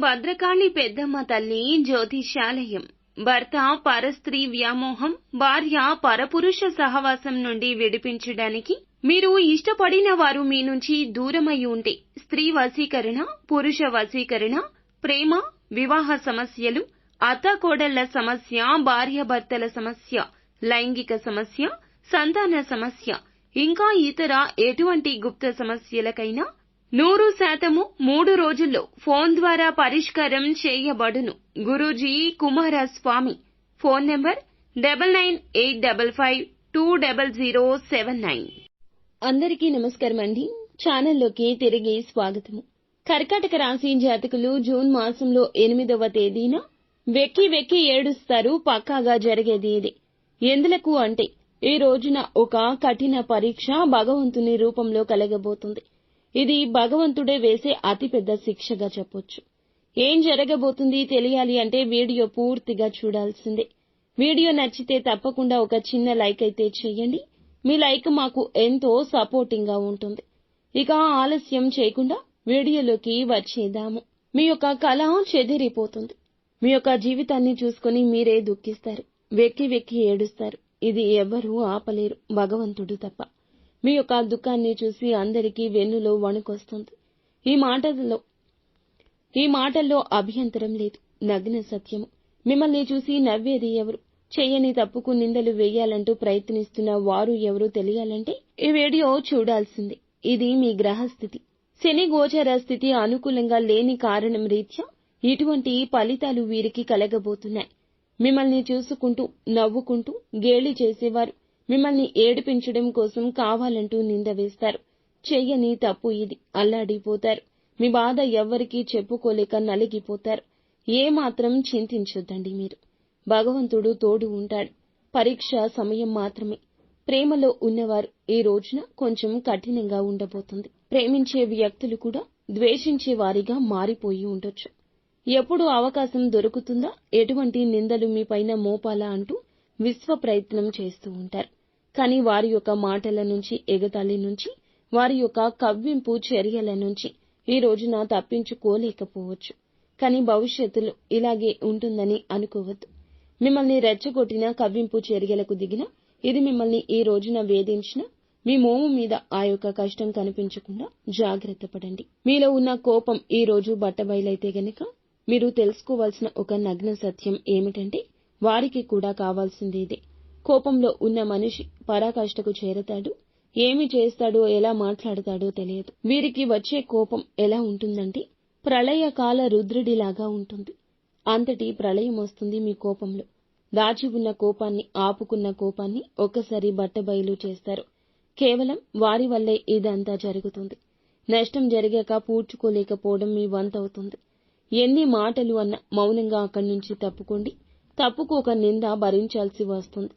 భద్రకాళి పెద్దమ్మ తల్లి జ్యోతిషాలయం భర్త పరస్త్రీ వ్యామోహం భార్య పరపురుష సహవాసం నుండి విడిపించడానికి మీరు ఇష్టపడిన వారు మీ నుంచి దూరమై ఉంటే స్త్రీ వశీకరణ పురుష వశీకరణ ప్రేమ వివాహ సమస్యలు అత్తాకోడళ్ళ సమస్య భార్యాభర్తల సమస్య లైంగిక సమస్య సంతాన సమస్య ఇంకా ఇతర ఎటువంటి గుప్త సమస్యలకైనా నూరు శాతము మూడు రోజుల్లో ఫోన్ ద్వారా పరిష్కారం చేయబడును. Guruji Kumaraswamy. Phone number double nine eight double five two double zero seven nine. అందరికీ నమస్కారం అండి. ఛానల్లోకి తిరిగి స్వాగతము. కర్కాటక రాశి జాతకులు జూన్ మాసంలో ఎనిమిదవ తేదీన వెక్కి వెక్కి ఏడుస్తారు పక్కాగా జరిగేది ఇది. ఎందులకు అంటే ఈ రోజున ఒక కఠిన పరీక్ష భగవంతుని రూపంలో కలగబోతుంది. ఇది భగవంతుడే వేసే అతిపెద్ద శిక్షగా చెప్పొచ్చు. ఏం జరగబోతుంది తెలియాలి అంటే వీడియో పూర్తిగా చూడాల్సిందే. వీడియో నచ్చితే తప్పకుండా ఒక చిన్న లైక్ అయితే చేయండి. మీ లైక్ మాకు ఎంతో సపోర్టింగ్గా ఉంటుంది. ఇక ఆలస్యం చేయకుండా వీడియోలోకి వచ్చేద్దాము. మీ యొక్క కళ చెదిరిపోతుంది. మీ యొక్క జీవితాన్ని చూసుకుని మీరే దుఃఖిస్తారు. వెక్కి వెక్కి ఏడుస్తారు. ఇది ఎవ్వరూ ఆపలేరు. భగవంతుడు తప్ప. మీ యొక్క దుఃఖాన్ని చూసి అందరికీ వెన్నులో వణుకొస్తుంది. ఈ మాటల్లో ఈ మాటల్లో అభ్యంతరం లేదు. నగ్న సత్యము. మిమ్మల్ని చూసి నవ్వేది ఎవరు? చెయ్యని తప్పుకు నిందలు వేయాలంటూ ప్రయత్నిస్తున్న వారు ఎవరు తెలియాలంటే ఈ వీడియో చూడాల్సిందే. ఇది మీ గ్రహస్థితి. శని గోచర స్థితి అనుకూలంగా లేని కారణం రీత్యా ఇటువంటి ఫలితాలు వీరికి కలగబోతున్నాయి. మిమ్మల్ని చూసుకుంటూ నవ్వుకుంటూ గేలి చేసేవారు మిమ్మల్ని ఏడిపించడం కోసం కావాలంటూ నింద వేస్తారు. చెయ్యని తప్పు ఇది. అల్లాడిపోతారు. మీ బాధ ఎవ్వరికీ చెప్పుకోలేక నలిగిపోతారు. ఏమాత్రం చింతించొద్దండి మీరు. భగవంతుడు తోడు ఉంటాడు. పరీక్ష సమయం మాత్రమే. ప్రేమలో ఉన్నవారు ఈ రోజున కొంచెం కఠినంగా ఉండబోతుంది. ప్రేమించే వ్యక్తులు కూడా ద్వేషించే వారిగా మారిపోయి ఉండొచ్చు. ఎప్పుడు అవకాశం దొరుకుతుందా? ఎటువంటి నిందలు మీపైన మోపాలా అంటూ విశ్వ ప్రయత్నం చేస్తూ ఉంటారు. కానీ వారి యొక్క మాటల నుంచి ఎగతాళి నుంచి వారి యొక్క కవ్వింపు చర్యల నుంచి ఈ రోజున తప్పించుకోలేకపోవచ్చు. కానీ భవిష్యత్తులో ఇలాగే ఉంటుందని అనుకోవద్దు. మిమ్మల్ని రెచ్చగొట్టిన కవ్వింపు చర్యలకు దిగిన ఇది మిమ్మల్ని ఈ రోజున వేధించిన మీ మోము మీద ఆ యొక్క కష్టం కనిపించకుండా జాగ్రత్త పడండి. మీలో ఉన్న కోపం ఈ రోజు బట్టబయలైతే గనక మీరు తెలుసుకోవాల్సిన ఒక నగ్న సత్యం ఏమిటంటే వారికి కూడా కావాల్సిందేదే కోపంలో ఉన్న మనిషి పరాకాష్ఠకు చేరతాడు? ఏమి చేస్తాడో ఎలా మాట్లాడతాడో తెలియదు. వీరికి వచ్చే కోపం ఎలా ఉంటుందంటే ప్రళయకాల రుద్రుడిలాగా ఉంటుంది. అంతటి ప్రళయం వస్తుంది మీ కోపంలో. దాచి ఉన్న కోపాన్ని ఆపుకున్న కోపాన్ని ఒక్కసారి బట్టబయలు చేస్తారు. కేవలం వారి వల్లే ఇదంతా జరుగుతుంది. నష్టం జరిగాక పూడ్చుకోలేకపోవడం మీ వంతవుతుంది. ఎన్ని మాటలు అన్న మౌనంగా అక్కడి నుంచి తప్పుకోండి. తప్పుకోక నింద భరించాల్సి వస్తుంది.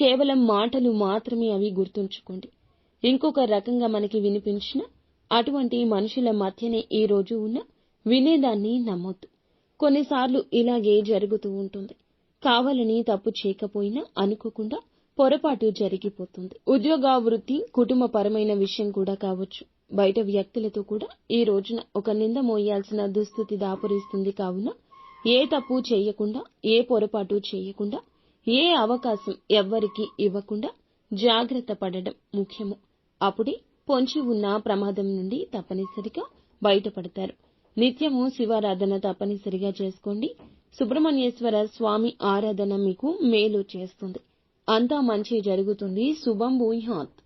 కేవలం మాటలు మాత్రమే అవి గుర్తుంచుకోండి. ఇంకొక రకంగా మనకి వినిపించిన అటువంటి మనుషుల మధ్యనే ఈ రోజు ఉన్న వినేదాన్ని నమ్మొద్దు. కొన్నిసార్లు ఇలాగే జరుగుతూ ఉంటుంది. కావాలని తప్పు చేయకపోయినా అనుకోకుండా పొరపాటు జరిగిపోతుంది. ఉద్యోగ వృత్తి కుటుంబ పరమైన విషయం కూడా కావచ్చు. బయట వ్యక్తులతో కూడా ఈ రోజున ఒక నింద మోయాల్సిన దుస్థితి దాపురిస్తుంది కావున ఏ తప్పు చేయకుండా ఏ పొరపాటు చేయకుండా ఏ అవకాశం ఎవ్వరికీ ఇవ్వకుండా జాగ్రత్త పడడం ముఖ్యము. అప్పుడే పొంచి ఉన్న ప్రమాదం నుండి తప్పనిసరిగా బయటపడతారు. నిత్యము శివారాధన తప్పనిసరిగా చేసుకోండి. సుబ్రహ్మణ్యేశ్వర స్వామి ఆరాధన మీకు మేలు చేస్తుంది. అంతా మంచి జరుగుతుంది. శుభం భూయాత్